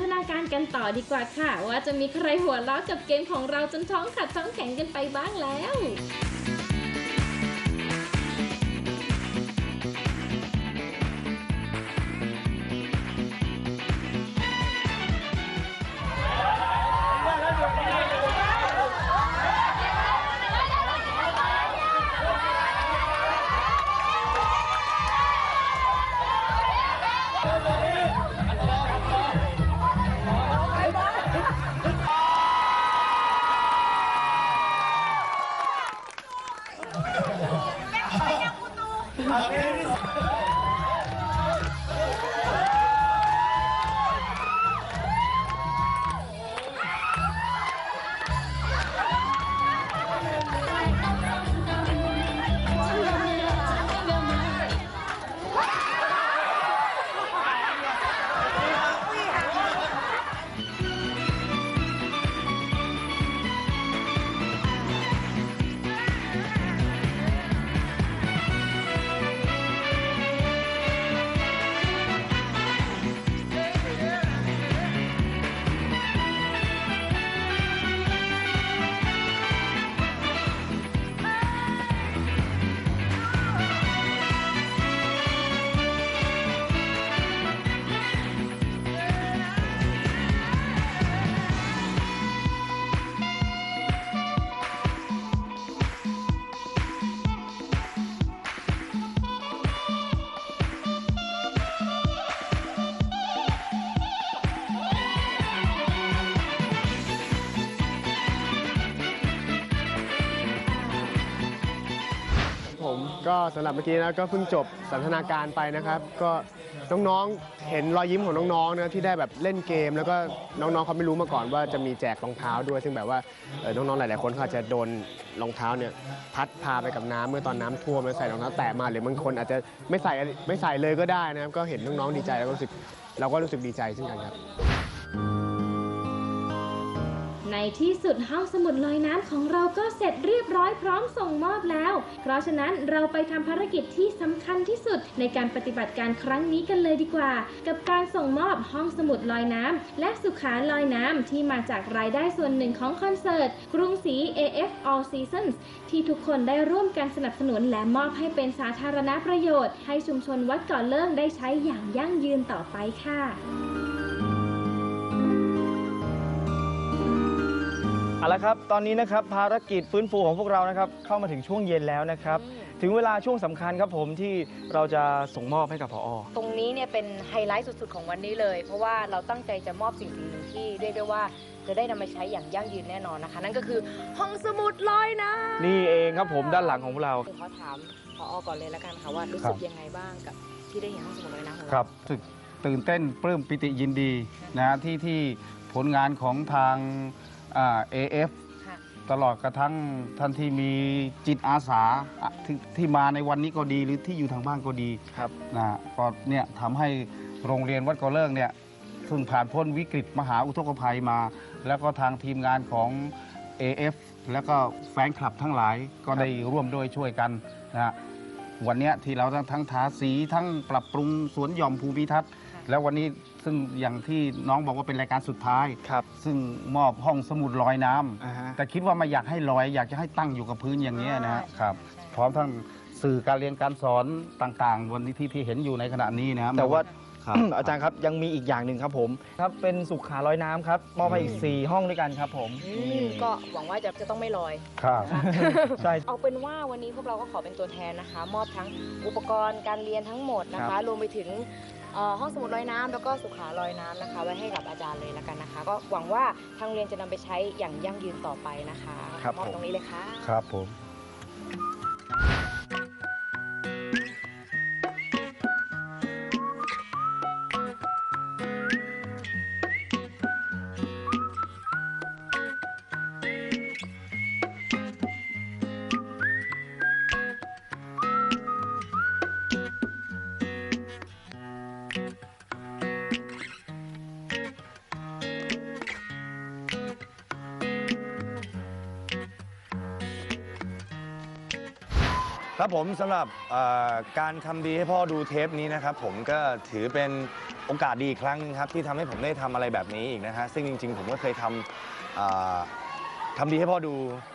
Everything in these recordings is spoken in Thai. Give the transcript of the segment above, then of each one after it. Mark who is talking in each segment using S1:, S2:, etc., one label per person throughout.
S1: ทนาการกันต่อดีกว่าค่ะ ว่าจะมีใครหัวเราะกับเกมของเราจนท้องขัดท้องแข็งกันไปบ้างแล้ว
S2: ก็สำหรับเมื่อกี้นะก็เพิ่งจบสันทนาการไปนะครับ ก็น้องๆเห็นรอยยิ้มของน้องๆนะที่ได้แบบเล่นเกม แล้วก็น้องๆเขาไม่รู้มาก่อนว่าจะมีแจกรองเท้าด้วย ซึ่งแบบว่าเอ่อน้องๆหลายๆคนเขาอาจจะโดนรองเท้าเนี่ยพัดพาไปกับน้ำเมื่อตอนน้ำท่วมแล้วใส่รองเท้าแตะมาหรือบางคนอาจจะไม่ใส่ไม่ใส่เลยก็ได้นะครับก็เห็นน้องๆดีใจแล้วก็รู้สึกเราก็รู้สึกดีใจเช่นกันครับ
S1: ในที่สุดห้องสมุดลอยน้ำของเราก็เสร็จเรียบร้อยพร้อมส่งมอบแล้ว เพราะฉะนั้นเราไปทำภารกิจที่สำคัญที่สุดในการปฏิบัติการครั้งนี้กันเลยดีกว่า กับการส่งมอบห้องสมุดลอยน้ำและสุขาลอยน้ำที่มาจากรายได้ส่วนหนึ่งของคอนเสิร์ตกรุงศรี AF All Seasons ที่ทุกคนได้ร่วมกันสนับสนุนและมอบให้เป็นสาธารณประโยชน์ ให้ชุมชนวัดก่อเลิ่งได้ใช้อย่างยั่งยืนต่อไปค่ะ
S3: ละครับ ตอนนี้นะครับภารกิจฟื้นฟูของพวกเรานะครับเข้ามาถึงช่วงเย็นแล้วนะครับ ถึงเวลาช่วงสำคัญครับผมที่เราจะส่งมอบให้กับพอ
S4: ตรงนี้เนี่ยเป็นไฮไลท์สุดๆ ของวันนี้เลย เพราะว่าเราตั้งใจจะมอบสิ่งสิ่งหนึ่งที่เรียกได้ว่าจะได้นำมาใช้อย่างยั่งยืนแน่นอนนะคะ นั่นก็คือห้องสมุดลอยน้ำ
S3: นี่เองครับผมด้านหลังของพวกเรา
S4: ขอถามพอก่อนเลยแล้วกันค่ะว่ารู้สึกยังไงบ้างกับที่ได้เห็นห้องสมุดลอยน้ำของ
S5: ค
S4: เรา
S5: รับรู้สึกตื่นเต้นปลื้มปิติยินดีนะฮะที่ที่ผลงานของทาง อ่า AF
S4: ค่ะ
S5: ตลอดกระทั่งท่านที่มีจิตอาสาอะที่ที่มาในวันนี้ก็ดีหรือที่อยู่ทางบ้านก็ดี
S3: ครับ
S5: นะฮะก็เนี่ยทำให้โรงเรียนวัดกอเลิกเนี่ยซึ่งผ่านพ้นวิกฤตมหาอุทกภัยมา แล้วก็ทางทีมงานของ AF แล้วก็แฟนคลับทั้งหลายก็ได้ร่วมด้วยช่วยกันนะฮะวันเนี้ยที่เราทั้งทั้งทาสีทั้งปรับปรุงสวนหย่อมภูมิทัศน์ แล้ววันนี้ ซึ่งอย่างที่น้องบอกว่าเป็นรายการสุดท้าย
S3: ครับ
S5: ซึ่งมอบห้องสมุดลอยน้ำ
S3: อ่าฮะ
S5: แต่คิดว่าไม่อยากให้ลอย อยากจะให้ตั้งอยู่กับพื้นอย่างนี้ยนะฮะครับ พร้อมทั้งสื่อการเรียนการสอนต่างๆวันนี้ที่ที่เห็นอยู่ในขณะนี้นะฮะ
S3: แต่ว่า
S5: ครับ
S3: อาจารย์ครับยังมีอีกอย่างหนึ่งครับผมครับเป็นสุขาลอยน้ำครับมอบให้อีก 4 ห้องด้วยกันครับผม
S4: อืมก็หวังว่าจะจะต้องไม่ลอย
S5: ครับ
S3: ใช่
S4: เอาเป็นว่าวันนี้พวกเราก็ขอเป็นตัวแทนนะคะ มอบทั้งอุปกรณ์การเรียนทั้งหมดนะ
S3: ครั
S4: คะ
S3: บ
S4: รวมไปถึงเอ่อ ห้องสมุดลอยน้ำแล้วก็สุขาลอยน้ำนะคะ ไว้ให้กับอาจารย์เลยแล้วกันนะคะ ก็หวังว่าทางโรงเรียนจะนำไปใช้อย่างยั่งยืนต่อไปนะคะ
S3: ครับ
S4: มอบ
S3: ผม
S4: ตรงนี้เลยค่ะ
S5: ครับผม
S6: ครับผมสำหรับเอ่อการทำดีให้พ่อดูเทปนี้นะครับ ผมก็ถือเป็นโอกาสดีอีกครั้งหนึงครับที่ทำให้ผมได้ทำอะไรแบบนี้อีกนะฮะซึ่งจริง ๆ ผมก็เคยทำอ่าทำดีให้พ่อดู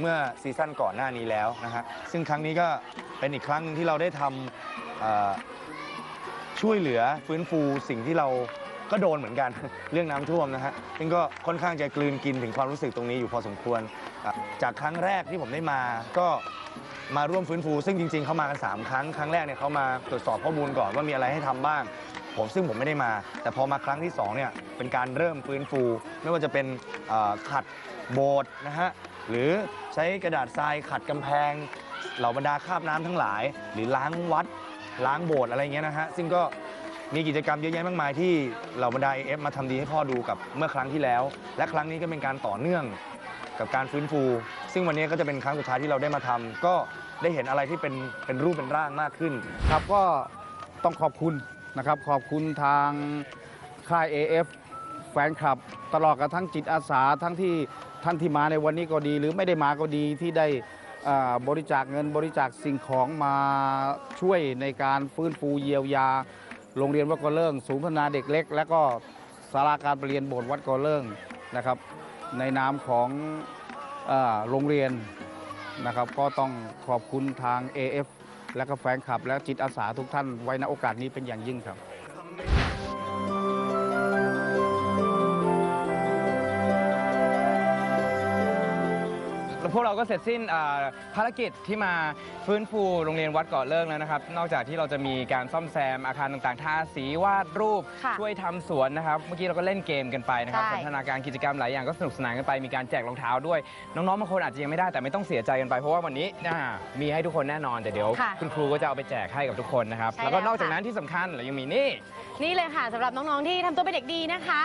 S6: เมื่อซีซั่นก่อนหน้านี้แล้วนะฮะซึ่งครั้งนี้ก็เป็นอีกครั้งหนึงที่เราได้ทำอ่าช่วยเหลือฟื้นฟูสิ่งที่เราก็โดนเหมือนกัน เรื่องน้ำท่วมนะฮะซึ่งก็ค่อนข้างจะกลืนกินถึงความรู้สึกตรงนี้อยู่พอสมควรอะจากครั้งแรกที่ผมได้มาก็ มาร่วมฟื้นฟู ซึ่งจริง ๆเขามากันสามครั้งครั้งแรกเนี่ยเขามาตรวจสอบข้อมูลก่อนว่ามีอะไรให้ทำบ้าง ผมซึ่งผมไม่ได้มา แต่พอมาครั้งที่สองเนี่ยเป็นการเริ่มฟื้นฟู ไม่ว่าจะเป็นเอ่อขัดโบสถ์นะฮะหรือใช้กระดาษทรายขัดกำแพง เหล่าบรรดาคราบน้ำทั้งหลาย หรือล้างวัด ล้างโบสถ์อะไรเงี้ยนะฮะซึ่งก็มีกิจกรรมเยอะแยะมากมายที่เหล่าบรรดา AF มาทำดีให้พ่อดูกับเมื่อครั้งที่แล้ว และครั้งนี้ก็เป็นการต่อเนื่อง กับการฟื้นฟู ซึ่งวันนี้ก็จะเป็นครั้งสุดท้ายที่เราได้มาทำก็ได้เห็นอะไรที่เป็นเป็นรูปเป็นร่างมากขึ้น
S5: ครับก็ต้องขอบคุณนะครับขอบคุณทางค่าย AF แฟนคลับ ตลอดกับทั้งจิตอาสาทั้งที่ท่านที่มาในวันนี้ก็ดี หรือไม่ได้มาก็ดีที่ได้บริจาคเงินบริจาคสิ่งของมาช่วยในการฟื้นฟูเยียวยา โรงเรียนวัดกอเลิงศูนย์พัฒนาเด็กเล็ก และก็สาราการประเรียนโบสถ์วัดกอเลิงนะครับ ในนามของอโรงเรียนนะครับก็ต้องขอบคุณทาง AF และก็แฟนคลับ และจิตอาสาทุกท่านไว้ณโอกาสนี้เป็นอย่างยิ่งครับ
S7: แล้วพวกเราก็เสร็จสิ้นอ่าภารกิจที่มาฟื้นฟูโรงเรียนวัดเกาะเลิกแล้วนะครับ นอกจากที่เราจะมีการซ่อมแซมอาคารต่างๆ ทาสีวาดรูป
S8: ค่ะ
S7: ช่วยทำสวนนะครับ เมื่อกี้เราก็เล่นเกมกันไปนะครับ
S8: ใช่
S7: พัฒนาการกิจกรรมหลายอย่างก็สนุกสนานกันไป มีการแจกรองเท้าด้วย น้องๆบางคนอาจจะยังไม่ได้แต่ไม่ต้องเสียใจกันไป เพราะว่าวันนี้อ่ามีให้ทุกคนแน่นอนแต่เดี๋ยว
S8: ค่ะ
S7: คุณครูก็จะเอาไปแจกให้กับทุกคนนะครับ
S8: ใช่
S7: แล้วก็
S8: แล้ว
S7: นอกจาก
S8: ค่ะ
S7: นั้นที่สำคัญเรายังมีนี่
S8: นี่เลยค่ะสำหรับน้อง ๆ ที่ทำตัวเป็นเด็กดีนะคะ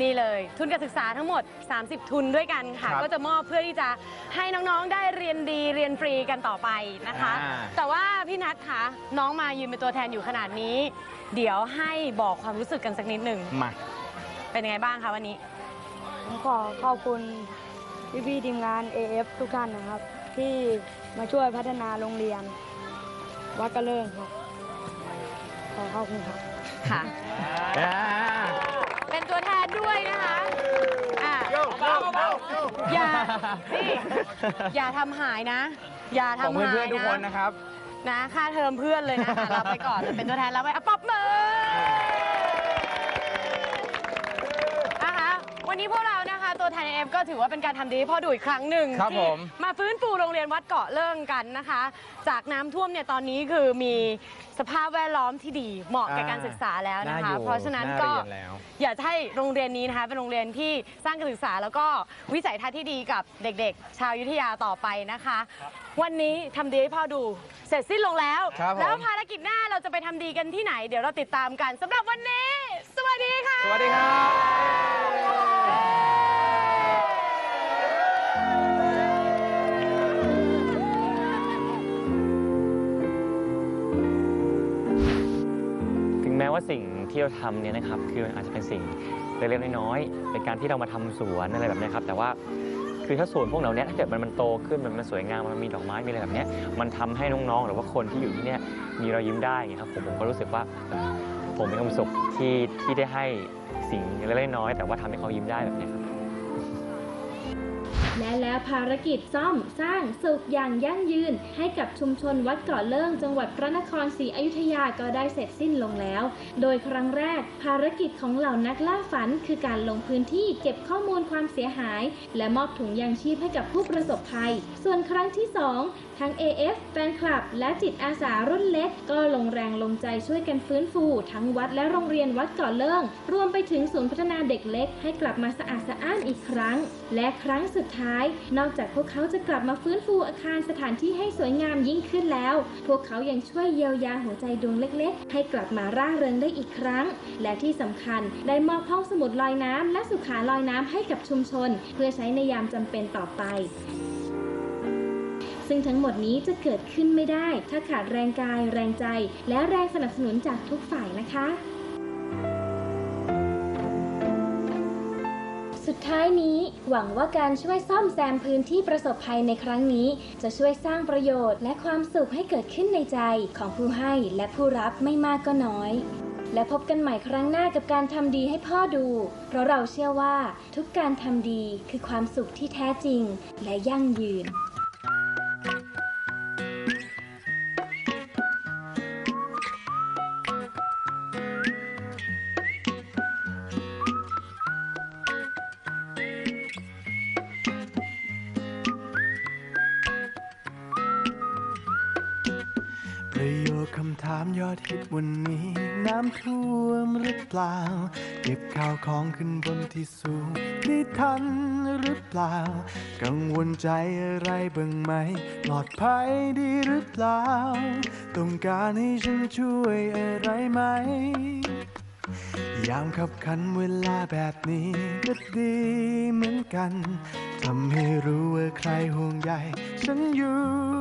S8: นี่เลย ทุนการศึกษาทั้งหมด 30 ทุนด้วยกันค่ะ
S7: ครับ
S8: ก็จะมอบเพื่อที่จะให้น้องๆ ได้เรียนดีเรียนฟรีกันต่อไปนะคะ
S7: อ่า
S8: แต่ว่าพี่นัทคะน้องมายืนเป็นตัวแทนอยู่ขนาดนี้ เดี๋ยวให้บอกความรู้สึกกันสักนิดหนึ่ง
S7: มา
S8: เป็นยังไงบ้างคะวันนี้
S9: ผมขอขอบคุณพี่ๆทีมงาน AF ทุกท่านนะครับ ที่มาช่วยพัฒนาโรงเรียน วัดกระเลิงครับ ขอขอบคุณครับ
S8: ค่ะ เป็นตัวแทนด้วยนะคะอะอย่านี่อย่าทำหายนะ อย่า
S7: ของ
S8: ทำหาย
S7: เพื่อนๆทุกคนนะครับ
S8: นะค่าเทอมเพื่อนเลยนะคะรับไปก่อนเป็นตัวแทนรับไปอะปรบมือนะคะวันนี้พวกเรานะคะ ตัวแทนเอฟก็ถือว่าเป็นการทำดีให้พ่อดูอีกครั้งหนึ่ง
S7: ครับ
S8: ที่
S7: ผม
S8: มาฟื้นฟูโรงเรียนวัดเกาะเลิ่งกันนะคะ จากน้ำท่วมเนี่ยตอนนี้คือมีสภาพแวดล้อมที่ดีเหมาะแก่การศึกษาแล้วนะาคะ
S7: อยู่
S8: เพราะฉะนั้นก็า
S7: เรียแล้ว
S8: อยากจะให้โรงเรียนนี้นะคะเป็นโรงเรียนที่สร้างการศึกษาแล้วก็วิสัยทัศน์ที่ดีกับเด็กๆ ชาวอยุธยาต่อไปนะคะ วันนี้ทำดีให้พ่อดูเสร็จสิ้นลงแล้ว
S7: ครับผม
S8: แล้วภารกิจหน้าเราจะไปทำดีกันที่ไหน เดี๋ยวเราติดตามกันสำหรับวันนี้ สวัสดีค่ะ
S7: สวัสดีครับ
S10: ว่าสิ่งที่เราทำเนี่ยนะครับคือมันอาจจะเป็นสิ่งเล็กๆน้อยๆเป็นการที่เรามาทำสวนอะไรแบบเนี้ยครับ แต่ว่าคือถ้าสวนพวกเราเนี้ยถ้าเกิดมันมันโตขึ้นมันมันสวยงามมันมีดอกไม้มีอะไรแบบเนี้ยมันทำให้น้องๆ หรือว่าคนที่อยู่ที่เนี้ยมีรอยยิ้มได้ไงครับผมผมก็รู้สึกว่าผมมีความสุขที่ที่ได้ให้สิ่งเล็กๆน้อยๆแต่ว่าทำให้เขายิ้มได้แบบเนี้ยครับ
S1: และแล้วภารกิจซ่อมสร้างสุขอย่างยั่งยืน ให้กับชุมชนวัดเกาะเลิ่งจังหวัดพระนครศรีอยุธยาก็ได้เสร็จสิ้นลงแล้ว โดยครั้งแรก ภารกิจของเหล่านักล่าฝัน คือการลงพื้นที่เก็บข้อมูลความเสียหาย และมอบถุงยางชีพให้กับผู้ประสบภัย ส่วนครั้งที่ 2ทั้ง AF แฟนคลับ และจิตอาสารุ่นเล็ก ก็ลงแรงลงใจช่วยกันฟื้นฟู ทั้งวัดและโรงเรียนวัดเกาะเลิ่ง รวมไปถึงศูนย์พัฒนาเด็กเล็ก ให้กลับมาสะอาดสะอ้านอีกครั้ง และครั้งสุดท้าย นอกจากพวกเขาจะกลับมาฟื้นฟูอาคารสถานที่ให้สวยงามยิ่งขึ้นแล้ว พวกเขายังช่วยเยียวยาหัวใจดวงเล็ก ๆ ให้กลับมาร่าเริงได้อีกครั้ง และที่สำคัญได้มอบห้องสมุดลอยน้ำและสุขาลอยน้ำให้กับชุมชน เพื่อใช้ในยามจำเป็นต่อไป ซึ่งทั้งหมดนี้จะเกิดขึ้นไม่ได้ ถ้าขาดแรงกาย แรงใจ และแรงสนับสนุนจากทุกฝ่ายนะคะสุดท้ายนี้หวังว่าการช่วยซ่อมแซมพื้นที่ประสบภัยในครั้งนี้ จะช่วยสร้างประโยชน์และความสุขให้เกิดขึ้นในใจของผู้ให้และผู้รับไม่มากก็น้อย และพบกันใหม่ครั้งหน้ากับการทำดีให้พ่อดู เพราะเราเชื่อว่าทุกการทำดีคือความสุขที่แท้จริงและยั่งยืน
S11: ยอดฮิตวันนี้น้ำท่วมหรือเปล่า เก็บข้าวของขึ้นบนที่สูงได้ทันหรือเปล่า กังวลใจอะไรบ้างไหมปลอดภัยดีหรือเปล่า ต้องการให้ฉันช่วยอะไรไหม ยามขับขันเวลาแบบนี้ก็ดีเหมือนกันทำให้รู้ว่าใครห่วงใยฉันอยู่